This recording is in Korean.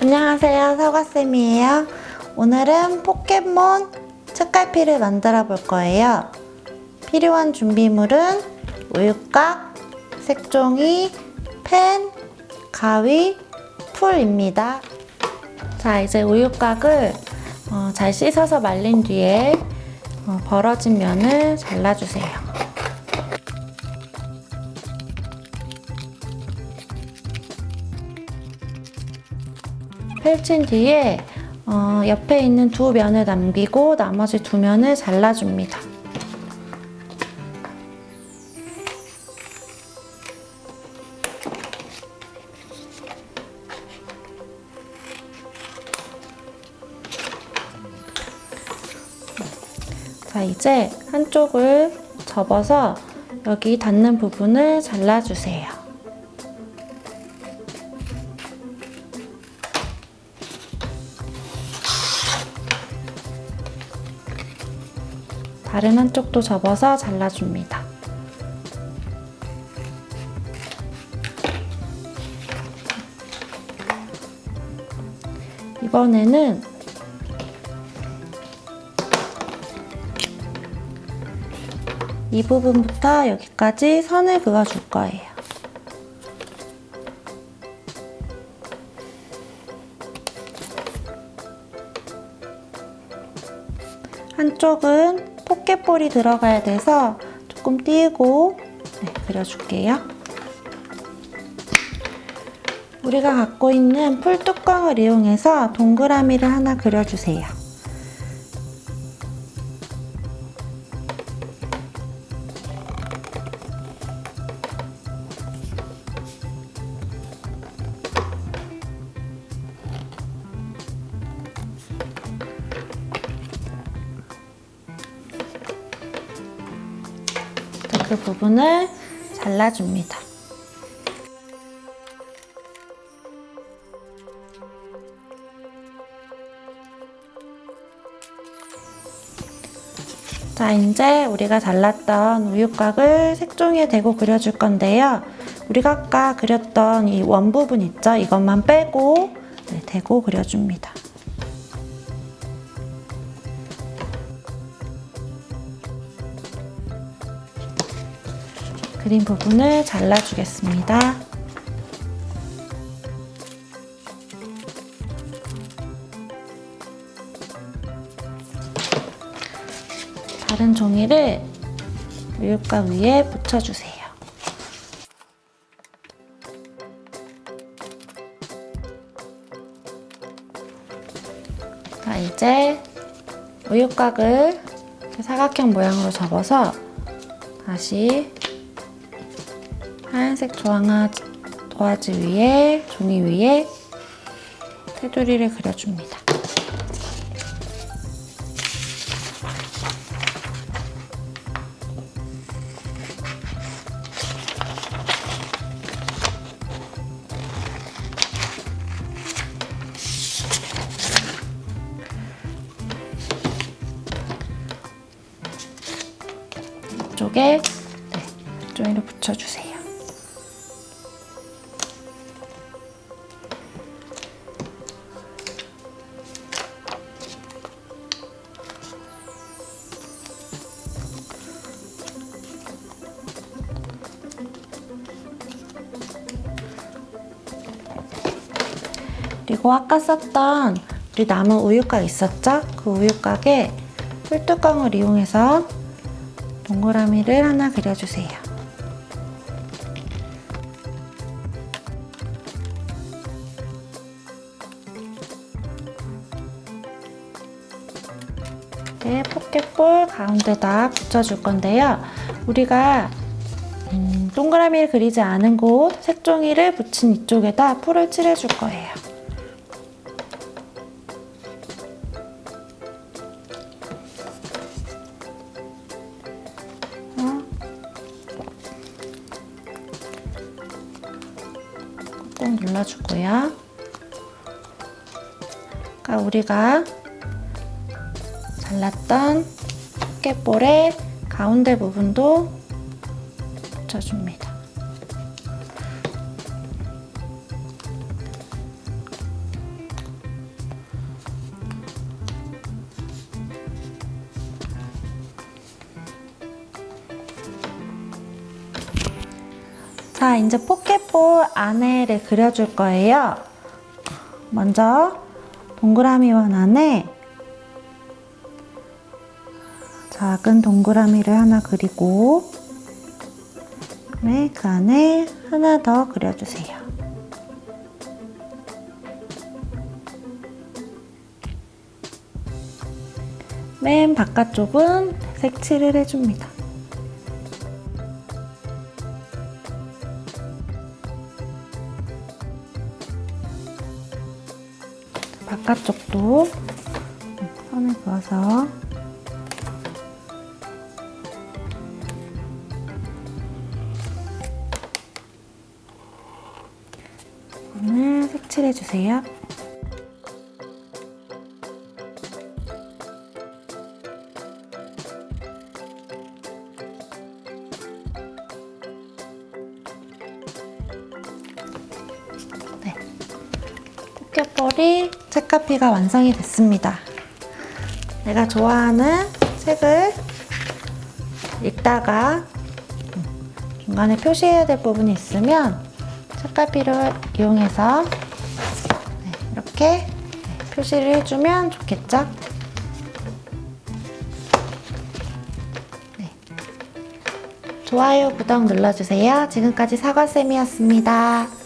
안녕하세요, 서가쌤이에요. 오늘은 포켓몬 책갈피를 만들어 볼 거예요. 필요한 준비물은 우유곽, 색종이, 펜, 가위, 풀입니다. 자, 이제 우유곽을 어, 잘 씻어서 말린 뒤에 어, 벌어진 면을 잘라주세요. 펼친 뒤에 어, 옆에 있는 두 면을 남기고 나머지 두 면을 잘라줍니다. 자, 이제 한쪽을 접어서 여기 닿는 부분을 잘라주세요. 다른 한쪽도 접어서 잘라줍니다. 이번에는 이 부분부터 여기까지 선을 그어줄 거예요. 한쪽은 포켓볼이 들어가야 돼서 조금 띄고 네, 그려줄게요. 우리가 갖고 있는 풀 뚜껑을 이용해서 동그라미를 하나 그려주세요. 그 부분을 잘라줍니다. 자, 이제 우리가 잘랐던 우유곽을 색종이에 대고 그려줄 건데요. 우리가 아까 그렸던 이 원 부분 있죠? 이것만 빼고 네, 대고 그려줍니다. 그린 부분을 잘라주겠습니다. 다른 종이를 우유곽 위에 붙여주세요. 자, 이제 우유곽을 사각형 모양으로 접어서 다시 하얀색 조항아 도화지 위에 종이 위에 테두리를 그려줍니다. 이쪽에 네, 종이를 붙여주세요. 그리고 아까 썼던 우리 남은 우유곽 있었죠? 그 우유곽에 풀뚜껑을 이용해서 동그라미를 하나 그려주세요. 네, 포켓볼 가운데다 붙여줄 건데요. 우리가 음, 동그라미를 그리지 않은 곳 색종이를 붙인 이쪽에다 풀을 칠해줄 거예요. 꾹 눌러주고요. 아까 우리가 잘랐던 포켓볼의 가운데 부분도 붙여줍니다. 자, 이제 포켓볼 안에를 그려줄 거예요. 먼저 동그라미 원 안에 작은 동그라미를 하나 그리고 그 안에 하나 더 그려주세요. 맨 바깥쪽은 색칠을 해줍니다. 바깥쪽도 선을 그어서 오늘 색칠해 주세요. 네. 포켓볼이 책카피가 완성이 됐습니다. 내가 좋아하는 책을 읽다가 중간에 표시해야 될 부분이 있으면 책갈피를 이용해서 네, 이렇게 네, 표시를 해주면 좋겠죠? 네. 좋아요, 구독 눌러주세요. 지금까지 사과쌤이었습니다.